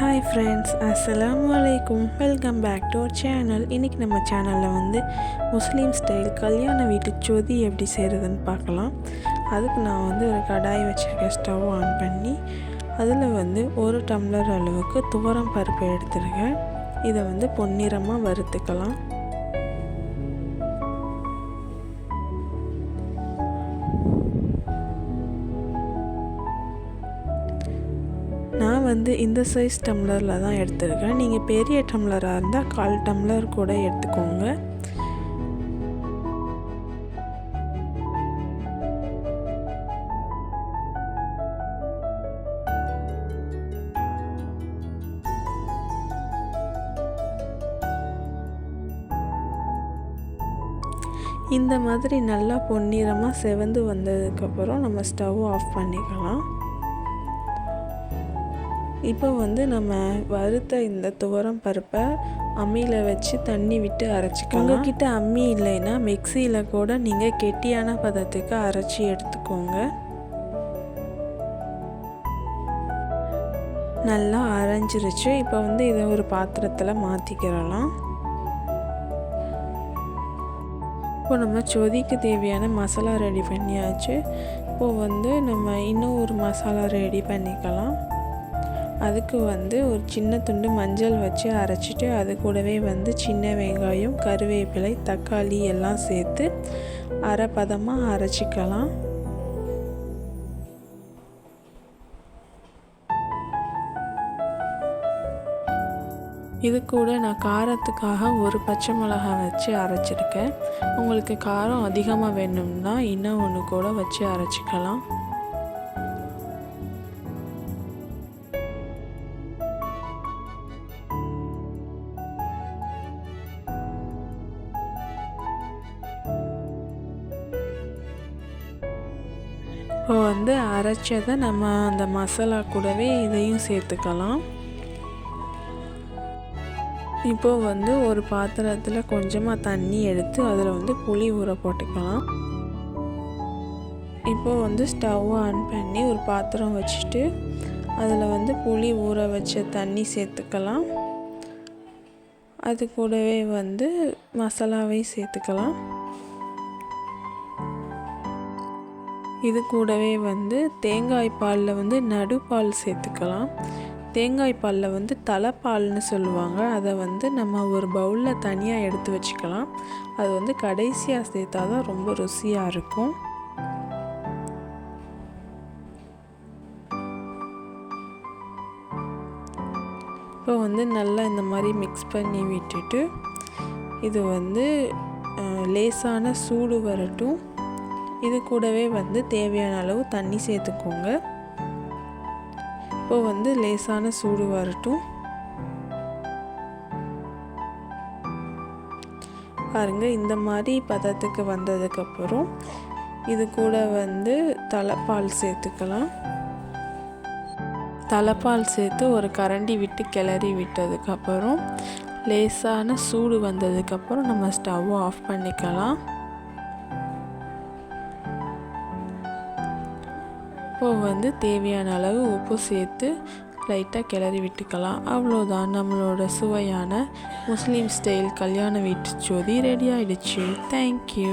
Hi friends அஸ்லாம் வலைக்கும் welcome back to our channel இன்றைக்கி நம்ம சேனலில் வந்து முஸ்லீம் ஸ்டைல் கல்யாண வீட்டு சொதி எப்படி செய்கிறதுன்னு பார்க்கலாம். அதுக்கு நான் வந்து ஒரு கடாய் வச்சுருக்கேன் ஸ்டவ் ஆன் பண்ணி. அதில் வந்து ஒரு டம்ளர் அளவுக்கு துவரம் பருப்பு எடுத்துருக்கேன். இதை வந்து பொன்னிறமாக வறுத்துக்கலாம். வந்து இந்த சைஸ் டம்ளரில் தான் எடுத்திருக்கேன். நீங்கள் பெரிய டம்ளராக இருந்தால் கால் டம்ளர் கூட எடுத்துக்கோங்க. இந்த மாதிரி நல்லா பொன்னிறமாக செவந்து வந்ததுக்கப்புறம் நம்ம ஸ்டவ் ஆஃப் பண்ணிக்கலாம். இப்போ வந்து நம்ம வறுத்த இந்த துவரம் பருப்பை அம்மியில் வச்சு தண்ணி விட்டு அரைச்சிக்கோங்க உங்ககிட்ட அம்மி இல்லைன்னா மிக்சியில் கூட நீங்கள் கெட்டியான பதத்துக்கு அரைச்சி எடுத்துக்கோங்க. நல்லா அரைஞ்சிருச்சு. இப்போ வந்து இதை ஒரு பாத்திரத்தில் மாற்றிக்கிறலாம் இப்போ நம்ம சொதிக்கு தேவையான மசாலா ரெடி பண்ணியாச்சு. இப்போது வந்து நம்ம இன்னும் ஒரு மசாலா ரெடி பண்ணிக்கலாம். அதுக்கு வந்து ஒரு சின்ன துண்டு மஞ்சள் வச்சு அரைச்சிட்டு அது கூடவே வந்து சின்ன வெங்காயம் கருவேப்பிலை தக்காளி எல்லாம் சேர்த்து அரை பதமாக அரைச்சிக்கலாம். இது கூட நான் காரத்துக்காக ஒரு பச்சை மிளகாய் வச்சு அரைச்சிருக்கேன். உங்களுக்கு காரம் அதிகமாக வேணும்னா இன்னும் ஒன்று கூட வச்சு அரைச்சிக்கலாம். இப்போ வந்து அரைச்சதை நம்ம அந்த மசாலா கூடவே இதையும் சேர்த்துக்கலாம். இப்போது வந்து ஒரு பாத்திரத்தில் கொஞ்சமாக தண்ணி எடுத்து அதில் வந்து புளி ஊற போட்டுக்கலாம். இப்போது வந்து ஸ்டவ் ஆன் பண்ணி ஒரு பாத்திரம் வச்சுட்டு அதில் வந்து புளி ஊற வச்ச தண்ணி சேர்த்துக்கலாம். அது கூடவே வந்து மசாலாவையும் சேர்த்துக்கலாம். இது கூடவே வந்து தேங்காய் பாலில் வந்து நடுப்பால் சேர்த்துக்கலாம். தேங்காய் பாலில் வந்து தலைப்பால்னு சொல்லுவாங்க. அதை வந்து நம்ம ஒரு பவுலில் தனியாக எடுத்து வச்சுக்கலாம். அது வந்து கடைசியாக சேர்த்தா தான் ரொம்ப ருசியாக இருக்கும். இப்போ வந்து நல்லா இந்த மாதிரி மிக்ஸ் பண்ணி விட்டுட்டு இது வந்து லேசான சூடு வரட்டும். இது கூடவே வந்து தேவையான அளவு தண்ணி சேர்த்துக்கோங்க. இப்போ வந்து லேசான சூடு வரட்டும். பாருங்க இந்த மாதிரி பதத்துக்கு வந்ததுக்கப்புறம் இது கூட வந்து தலைப்பால் சேர்த்துக்கலாம். தலைப்பால் சேர்த்து ஒரு கரண்டி விட்டு கிளறி விட்டதுக்கப்புறம் லேசான சூடு வந்ததுக்கப்புறம் நம்ம ஸ்டவ் ஆஃப் பண்ணிக்கலாம். இப்போது வந்து தேவையான அளவு உப்பு சேர்த்து லைட்டாக கிளறி விட்டுக்கலாம். அவ்வளோதான் நம்மளோட சுவையான முஸ்லீம் ஸ்டைல் கல்யாண வீட்டு ஜோதி ரெடி ஆகிடுச்சு தேங்க்யூ